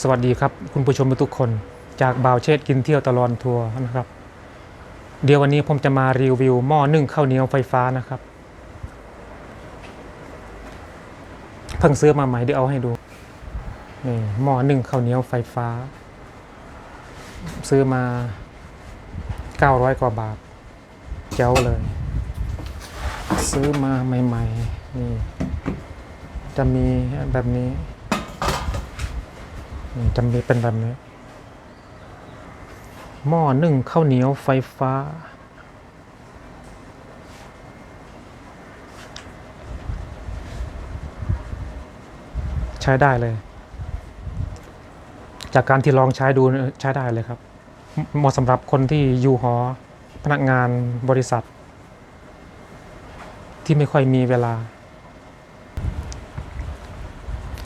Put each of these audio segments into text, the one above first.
สวัสดีครับ คุณผู้ชมทุกคนจากบ่าวเชษฐ์กินเที่ยวตลอดทัวร์นะครับ เดี๋ยววันนี้ผมจะมารีวิวหม้อนึ่งข้าวเหนียวไฟฟ้านะครับเพิ่งซื้อมาใหม่เดี๋ยวเอาให้ดูนี่หม้อนึ่งข้าวเหนียวไฟฟ้า ซื้อมา 900 กว่าบาทเจ้าเลย ซื้อมาใหม่ ๆ นี่ จะมีแบบนี้ จะมีเป็นแบบนี้ หม้อนึ่งข้าวเหนียวไฟฟ้า ใช้ได้เลย จากการที่ลองใช้ดูใช้ได้เลยครับเหมาะสำหรับคนที่อยู่หอ พนักงานบริษัท ที่ไม่ค่อยมีเวลา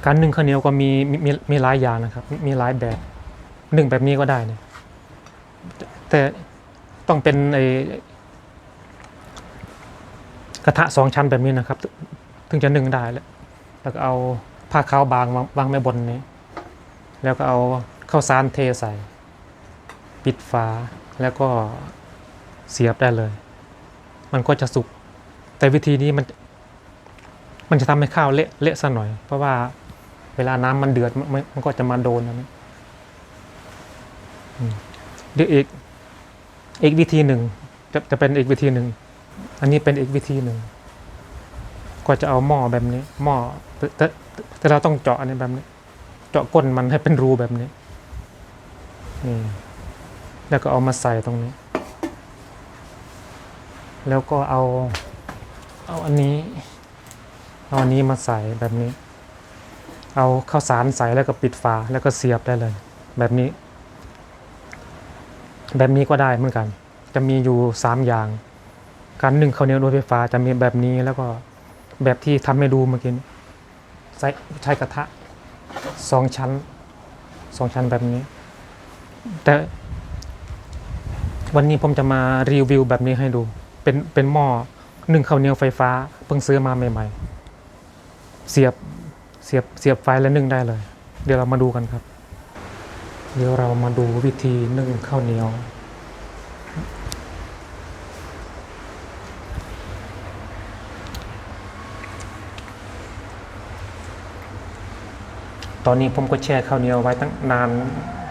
การนึ่งข้าวเหนียวก็มีมีมีมีหลายอย่างนะครับ มีหลายแบบนึ่งแบบนี้ก็ได้เนี่ยแต่ต้องเป็นไอกระทะสองชั้นแบบนี้นะครับ ถึงจะนึ่งได้แล้วแล้วก็เอาผ้าขาวบางวางไว้บนนี้ แล้วก็เอาข้าวสารเทใส่ ปิดฝาแล้วก็เสียบได้เลย มันก็จะสุกแต่วิธีนี้มัน มันจะทำให้ข้าวเละเละซะหน่อย เพราะว่า วลาน้ำมันเดือดมันมันก็จะมาโดนนนี้อืมเดี๋ยวอีกอีกวิธีหนึ่งจะจะเป็นอีกวิธีหนึ่ง อันนี้เป็นอีกวิธีหนึ่ง ก็จะเอาหม้อแบบนี้ หม้อแตแต่แต่เราต้องเจาะอันนี้แบบนี้ เจาะก้นมันให้เป็นรูแบบนี้นี่แล้วก็เอามาใส่ตรงนี้ แล้วก็เอา เอาอันนี้ เอาอันนี้มาใส่แบบนี้ เอาข้าวสารใส่แล้วก็ปิดฝาแล้วก็เสียบได้เลย แบบนี้ แบบนี้ก็ได้เหมือนกัน จะมีอยู่สามอย่าง การนึ่งข้าวเหนียวด้วยไฟฟ้าจะมีแบบนี้แล้วก็แบบที่ทำให้ดูเมื่อกี้นี้ใช้ใช้กระทะสองชั้นสองชั้นแบบนี้ แต่วันนี้ผมจะมารีวิวแบบนี้ให้ดู เป็นเป็นหม้อนึ่งข้าวเหนียวไฟฟ้า เพิ่งซื้อมาใหม่ ๆ เสียบ เสียบเสียบไฟแล้วนึ่งได้เลย เดี๋ยวเรามาดูกันครับ เดี๋ยวเรามาดูวิธีนึ่งข้าวเหนียวตอนนี้ผมก็แช่ข้าวเหนียวไว้ตั้งนาน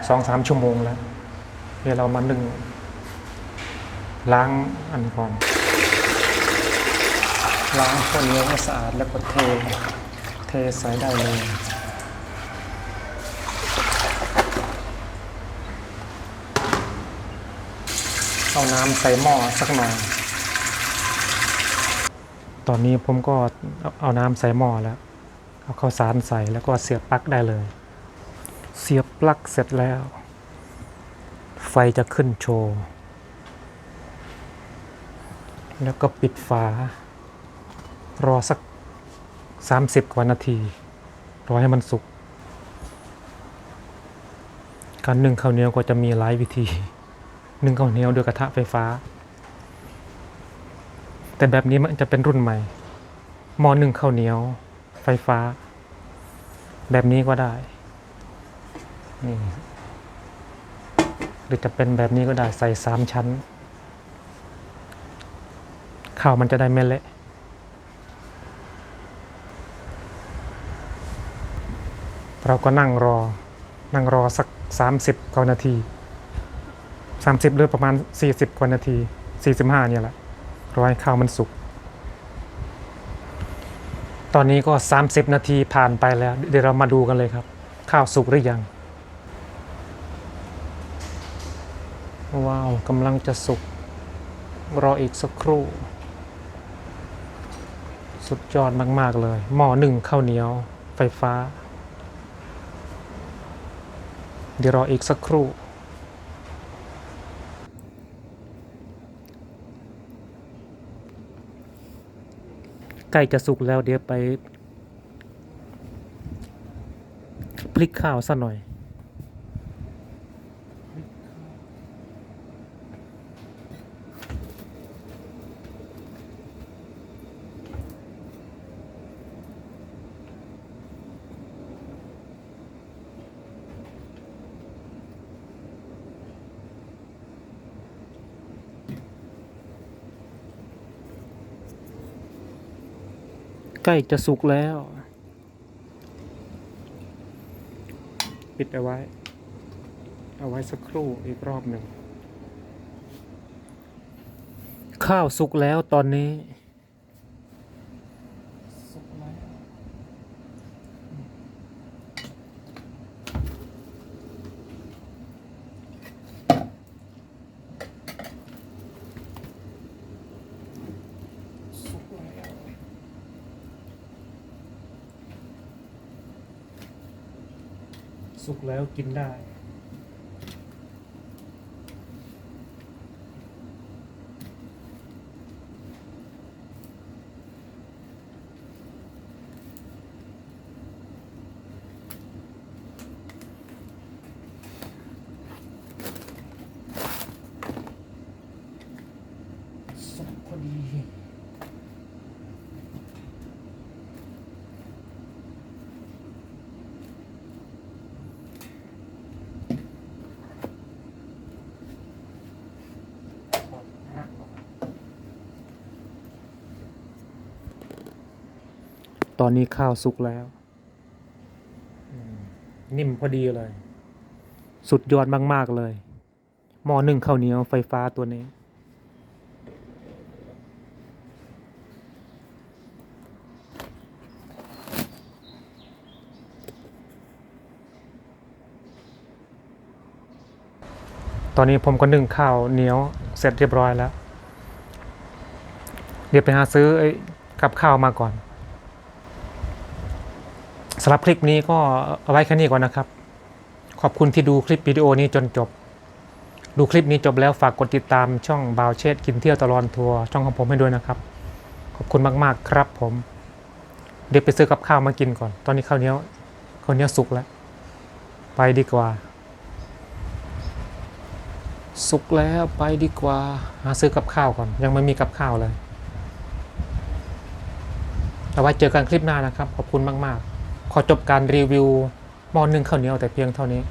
สองสามชั่วโมงแล้ว เดี๋ยวเรามานึ่งล้างอันก่อน ล้างข้าวเหนียวให้สะอาดแล้วก็เท เทใส่ได้เลยเอาน้ำใส่หม้อสักหน่อย ตอนนี้ผมก็เอาเอาน้ำใส่หม้อแล้ว เอาข้าวสารใส่แล้วก็เสียบปลั๊กได้เลย เสียบปลั๊กเสร็จแล้ว ไฟจะขึ้นโชว์ แล้วก็ปิดฝารอสัก 30 กว่านาที รอให้มันสุก การนึ่งข้าวเหนียวก็จะมีหลายวิธี นึ่งข้าวเหนียวด้วยกระทะไฟฟ้า แต่แบบนี้มันจะเป็นรุ่นใหม่ หม้อนึ่งข้าวเหนียว ไฟฟ้า แบบนี้ก็ได้ นี่ หรือจะเป็นแบบนี้ก็ได้ใส่สามชั้น ข้าวมันจะได้ไม่เละ เราก็นั่งรอ นั่งรอสัก 30กว่านาที 30หรือประมาณ 40 กว่านาที 45เนี่ยแหละรอให้ข้าวมันสุก ตอนนี้ก็ 30 นาทีผ่านไปแล้ว เดี๋ยวเรามาดูกันเลยครับ ข้าวสุกหรือยัง ว้าวกำลังจะสุก รออีกสักครู่ สุดยอดมาก ๆ เลย หม้อหนึ่งข้าวเหนียวไฟฟ้า เดี๋ยวรออีกสักครู่ ใกล้จะสุกแล้วเดี๋ยวไป พลิกข้าวซะหน่อย ใกล้จะสุกแล้ว ปิดเอาไว้ เอาไว้สักครู่อีกรอบหนึ่ง ข้าวสุกแล้วตอนนี้ สุกแล้ว สุกแล้ว สุกแล้วกินได้ สุกพอดี ตอนนี้ข้าวสุกแล้วอืมนิ่มพอดีเลย สุดยอดมาก ๆ เลย หม้อนึ่งข้าวเหนียวไฟฟ้าตัวนี้ ตอนนี้ผมก็นึ่งข้าวเหนียวเสร็จเรียบร้อยแล้ว เดี๋ยวไปหาซื้อไอ้กับข้าวมาก่อน สำหรับคลิปนี้ก็เอาไว้แค่นี้ก่อนนะครับ ขอบคุณที่ดูคลิปวิดีโอนี้จนจบ ดูคลิปนี้จบแล้วฝากกดติดตามช่องบาวเชษกินเที่ยวตลอดทัวร์ช่องของผมให้ด้วยนะครับ ขอบคุณมากๆครับผม เดี๋ยวไปซื้อกับข้าวมากินก่อน ตอนนี้ข้าวเหนียวข้าวเหนียวสุกแล้ว ไปดีกว่า สุกแล้วไปดีกว่า หาซื้อกับข้าวก่อน ยังไม่มีกับข้าวเลยเอาไว้เจอกันคลิปหน้านะครับ ขอบคุณมาก ๆ ขอจบการรีวิวมอนึ่งข้าวเหนียวแต่เพียงเท่านี้